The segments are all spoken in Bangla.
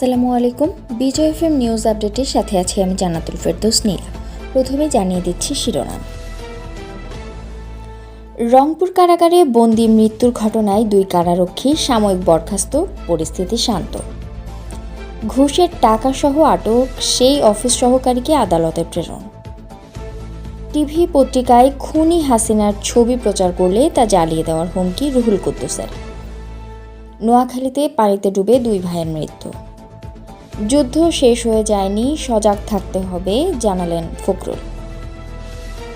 আসসালামু আলাইকুম। বিজয় এফএম নিউজ আপডেটের সাথে আছি আমি জান্নাতুল ফেরদৌস নীলা। প্রথমে জানিয়ে দিচ্ছি শিরোনাম। রংপুর কারাগারে বন্দি মৃত্যুর ঘটনায় দুই কারারক্ষী সাময়িক বরখাস্ত, পরিস্থিতি শান্ত। ঘুষের টাকাসহ আটক সেই অফিস সহকারীকে আদালতে প্রেরণ। টিভি পত্রিকায় খুনি হাসিনার ছবি প্রচার করলে তা জ্বালিয়ে দেওয়ার হুমকি রুহুল কুদ্দুসের। নোয়াখালীতে পানিতে ডুবে দুই ভাইয়ের মৃত্যু। যুদ্ধ শেষ হয়ে যায়নি, সজাগ থাকতে হবে, জানালেন ফখরুল।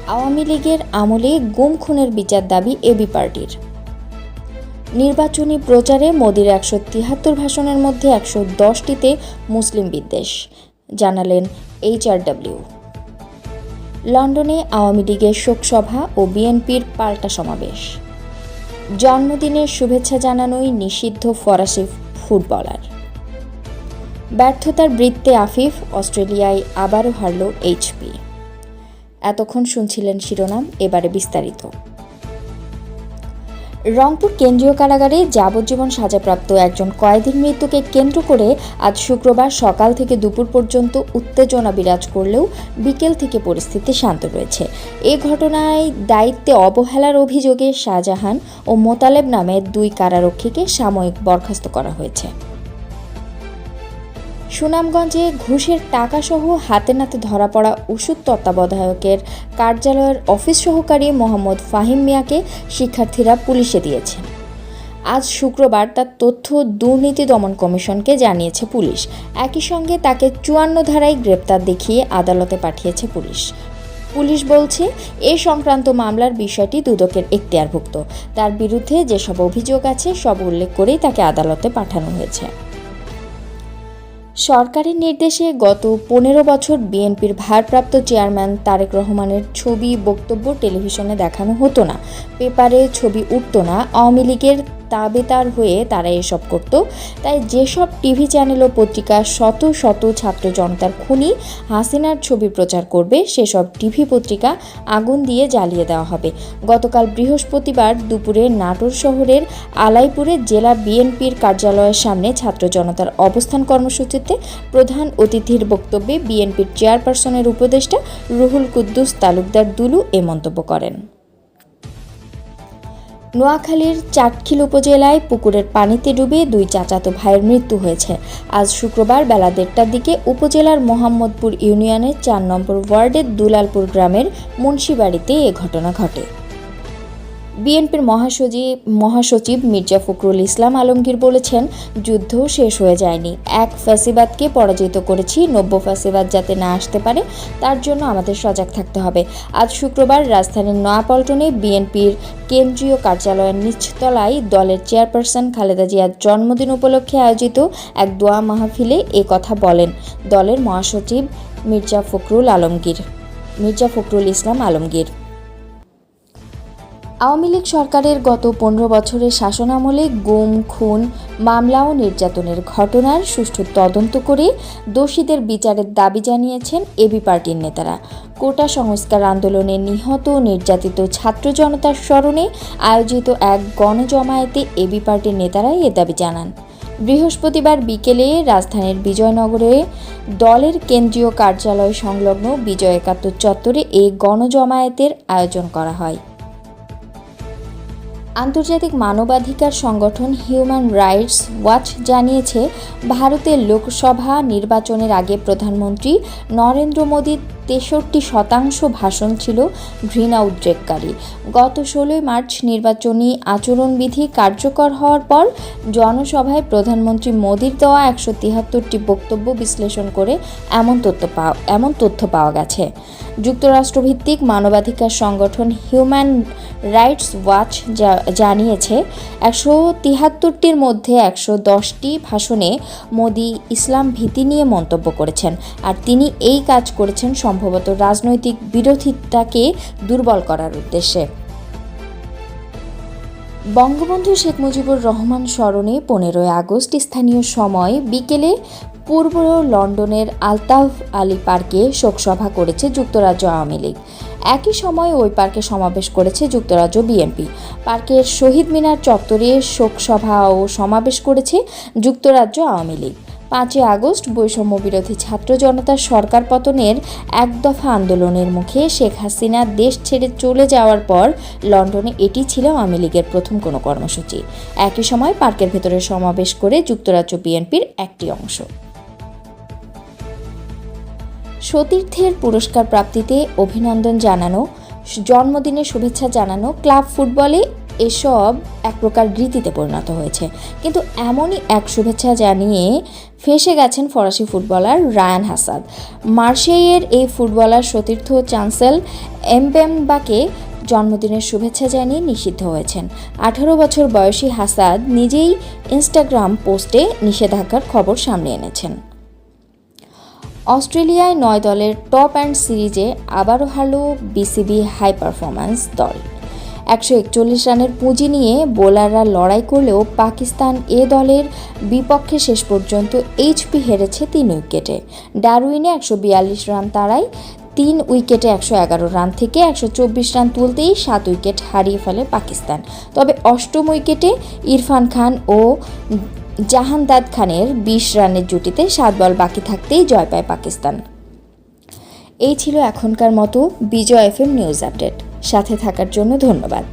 আওয়ামী লীগের আমলে গুম খুনের বিচার দাবি এবি পার্টির। নির্বাচনী প্রচারে মোদির একশো তিয়াত্তর ভাষণের মধ্যে একশো দশটিতে মুসলিম বিদ্বেষ, জানালেন এইচআরডব্লিউ লন্ডনে আওয়ামী লীগের শোকসভা ও বিএনপির পাল্টা সমাবেশ। জন্মদিনের শুভেচ্ছা জানানোই নিষিদ্ধ ফরাসি ফুটবলার। ব্যর্থতার বৃত্তে আফিফ অস্ট্রেলিয়ায় আবারও হারল এইচপি এতক্ষণ শুনছিলেন শিরোনাম, এবারে বিস্তারিত। রংপুর কেন্দ্রীয় কারাগারে যাবজ্জীবন সাজাপ্রাপ্ত একজন কয়েদির মৃত্যুকে কেন্দ্র করে আজ শুক্রবার সকাল থেকে দুপুর পর্যন্ত উত্তেজনা বিরাজ করলেও বিকেল থেকে পরিস্থিতি শান্ত রয়েছে। এ ঘটনায় দায়িত্বে অবহেলার অভিযোগে শাহজাহান ও মোতালেব নামে দুই কারারক্ষীকে সাময়িক বরখাস্ত করা হয়েছে। সুনামগঞ্জে ঘুষের টাকাসহ হাতে নাতে ধরা পড়া ওষুধ তত্ত্বাবধায়কের কার্যালয়ের অফিস সহকারী মোহাম্মদ ফাহিম মিয়াকে শিক্ষার্থীরা পুলিশে দিয়েছেন আজ শুক্রবার তার তথ্য দুর্নীতি দমন কমিশনকে জানিয়েছে পুলিশ। একই সঙ্গে তাকে চুয়ান্ন ধারায় গ্রেপ্তার দেখিয়ে আদালতে পাঠিয়েছে পুলিশ। পুলিশ বলছে, এ সংক্রান্ত মামলার বিষয়টি দুদকের এখতিয়ারভুক্ত। তার বিরুদ্ধে যেসব অভিযোগ আছে, সব উল্লেখ করেই তাকে আদালতে পাঠানো হয়েছে। সরকারের নির্দেশে গত পনেরো বছর বিএনপির ভারপ্রাপ্ত চেয়ারম্যান তারেক রহমানের ছবি বক্তব্য টেলিভিশনে দেখানো হতো না। পেপারে ছবি উঠত না। আওয়ামী লীগের তাবেতার হয়ে তারা এসব করত। তাই যেসব টিভি চ্যানেল ও পত্রিকা শত শত ছাত্র জনতার খুনি হাসিনার ছবি প্রচার করবে, সেসব টিভি পত্রিকা আগুন দিয়ে জ্বালিয়ে দেওয়া হবে। গতকাল বৃহস্পতিবার দুপুরে নাটোর শহরের আলাইপুরে জেলা বিএনপির কার্যালয়ের সামনে ছাত্র জনতার অবস্থান কর্মসূচিতে প্রধান অতিথির বক্তব্যে বিএনপির চেয়ারপারসনের উপদেষ্টা রুহুল কুদ্দুস তালুকদার দুলু এ মন্তব্য করেন। নোয়াখালীর চাটখিল উপজেলায় পুকুরের পানিতে ডুবে দুই চাচাতো ভাইয়ের মৃত্যু হয়েছে। আজ শুক্রবার বেলা দেড়টার দিকে উপজেলার মোহাম্মদপুর ইউনিয়নের চার নম্বর ওয়ার্ডের দুলালপুর গ্রামের মুন্সিবাড়িতে এ ঘটনা ঘটে। বিএনপির মহাসচিব মহাসচিব মির্জা ফখরুল ইসলাম আলমগীর বলেছেন, যুদ্ধ শেষ হয়ে যায়নি। এক ফ্যাসিবাদকে পরাজিত করেছি, নব্য ফ্যাসিবাদ যাতে না আসতে পারে, তার জন্য আমাদের সজাগ থাকতে হবে। আজ শুক্রবার রাজধানীর নয়াপল্টনে বিএনপির কেন্দ্রীয় কার্যালয়ের নিচতলায় দলের চেয়ারপারসন খালেদা জিয়ার জন্মদিন উপলক্ষে আয়োজিত এক দোয়া মাহফিলে এ কথা বলেন দলের মহাসচিব মির্জা ফখরুল আলমগীর। মির্জা ফখরুল ইসলাম আলমগীর। আওয়ামী লীগ সরকারের গত পনেরো বছরের শাসনামলে গুম, খুন, মামলা ও নির্যাতনের ঘটনার সুষ্ঠু তদন্ত করে দোষীদের বিচারের দাবি জানিয়েছেন এবি পার্টির নেতারা। কোটা সংস্কার আন্দোলনে নিহত নির্যাতিত ছাত্র জনতার স্মরণে আয়োজিত এক গণজমায়েতে এবি পার্টির নেতারা এ দাবি জানান। বৃহস্পতিবার বিকেলে রাজধানীর বিজয়নগরে দলের কেন্দ্রীয় কার্যালয় সংলগ্ন বিজয় একাত্তর চত্বরে এই গণজমায়েতের আয়োজন করা হয়। আন্তর্জাতিক মানবাধিকার সংগঠন হিউম্যান রাইটস ওয়াচ জানিয়েছে, ভারতের লোকসভা নির্বাচনের আগে প্রধানমন্ত্রী নরেন্দ্র মোদীর তেষট্টি শতাংশ ভাষণ ছিল ঘৃণা উদ্রেককারী। গত ষোলোই মার্চ নির্বাচনী আচরণবিধি কার্যকর হওয়ার পর জনসভায় প্রধানমন্ত্রী মোদীর দেওয়া একশো তিয়াত্তরটি বক্তব্য বিশ্লেষণ করে এমন তথ্য পাওয়া এমন তথ্য পাওয়া গেছে। যুক্তরাষ্ট্রভিত্তিক মানবাধিকার সংগঠন হিউম্যান রাইটস ওয়াচ জানিয়েছে, একশো তিহাত্তরটির মধ্যে একশো দশটি ভাষণে মোদি ইসলাম ভীতি নিয়ে মন্তব্য করেছেন। আর তিনি এই কাজ করেছেন সম্ভবত রাজনৈতিক বিরোধিতাকে দুর্বল করার উদ্দেশ্যে। বঙ্গবন্ধু শেখ মুজিবুর রহমান স্মরণে পনেরোই আগস্ট স্থানীয় সময় বিকেলে পূর্ব লন্ডনের আলতাফ আলী পার্কে শোকসভা করেছে যুক্তরাজ্য আওয়ামী লীগ। একই সময় ওই পার্কে সমাবেশ করেছে যুক্তরাজ্য বিএনপি। পার্কের শহীদ মিনার চত্বরে শোকসভা ও সমাবেশ করেছে যুক্তরাজ্য আওয়ামী লীগ। পাঁচই আগস্ট বৈষম্য বিরোধী ছাত্র জনতার সরকার পতনের এক দফা আন্দোলনের মুখে শেখ হাসিনা দেশ ছেড়ে চলে যাওয়ার পর লন্ডনে এটি ছিল আওয়ামী লীগের প্রথম কোনো কর্মসূচি। একই সময় পার্কের ভেতরে সমাবেশ করে যুক্তরাজ্য বিএনপির একটি অংশ। সতীর্থের পুরস্কার প্রাপ্তিতে অভিনন্দন জানানো, জন্মদিনের শুভেচ্ছা জানানো, ক্লাব ফুটবলে এসব এক প্রকার রীতিতে পরিণত হয়েছে। কিন্তু এমনই এক শুভেচ্ছা জানিয়ে ফেসে গেছেন ফরাসি ফুটবলার রায়ান হাসাদ। মার্শেইয়ের এই ফুটবলার সতীর্থ চান্সেল এমবেমবাকে জন্মদিনের শুভেচ্ছা জানিয়ে নিষিদ্ধ হয়েছেন। আঠারো বছর বয়সী হাসাদ নিজেই ইনস্টাগ্রাম পোস্টে নিষেধাজ্ঞার খবর সামনে এনেছেন। অস্ট্রেলিয়ায় নয় দলের টপ অ্যান্ড সিরিজে আবারও হারল বিসিবি হাই পারফরম্যান্স দল। একশো একচল্লিশ রানের পুঁজি নিয়ে বোলাররা লড়াই করলেও পাকিস্তান এ দলের বিপক্ষে শেষ পর্যন্ত এইচপি হেরেছে তিন উইকেটে। ডারউইনে একশো বিয়াল্লিশ রান তাড়ায়, তিন উইকেটে একশো এগারো রান থেকে একশো চব্বিশ রান তুলতেই সাত উইকেট হারিয়ে ফেলে পাকিস্তান। তবে অষ্টম উইকেটে ইরফান খান ও জাহানদাদ খানের বিশ রানের জুটিতে সাত বল বাকি থাকতেই জয় পায় পাকিস্তান। এই ছিল এখনকার মতো বিজয় এফএম নিউজ আপডেট। সাথে থাকার জন্য ধন্যবাদ।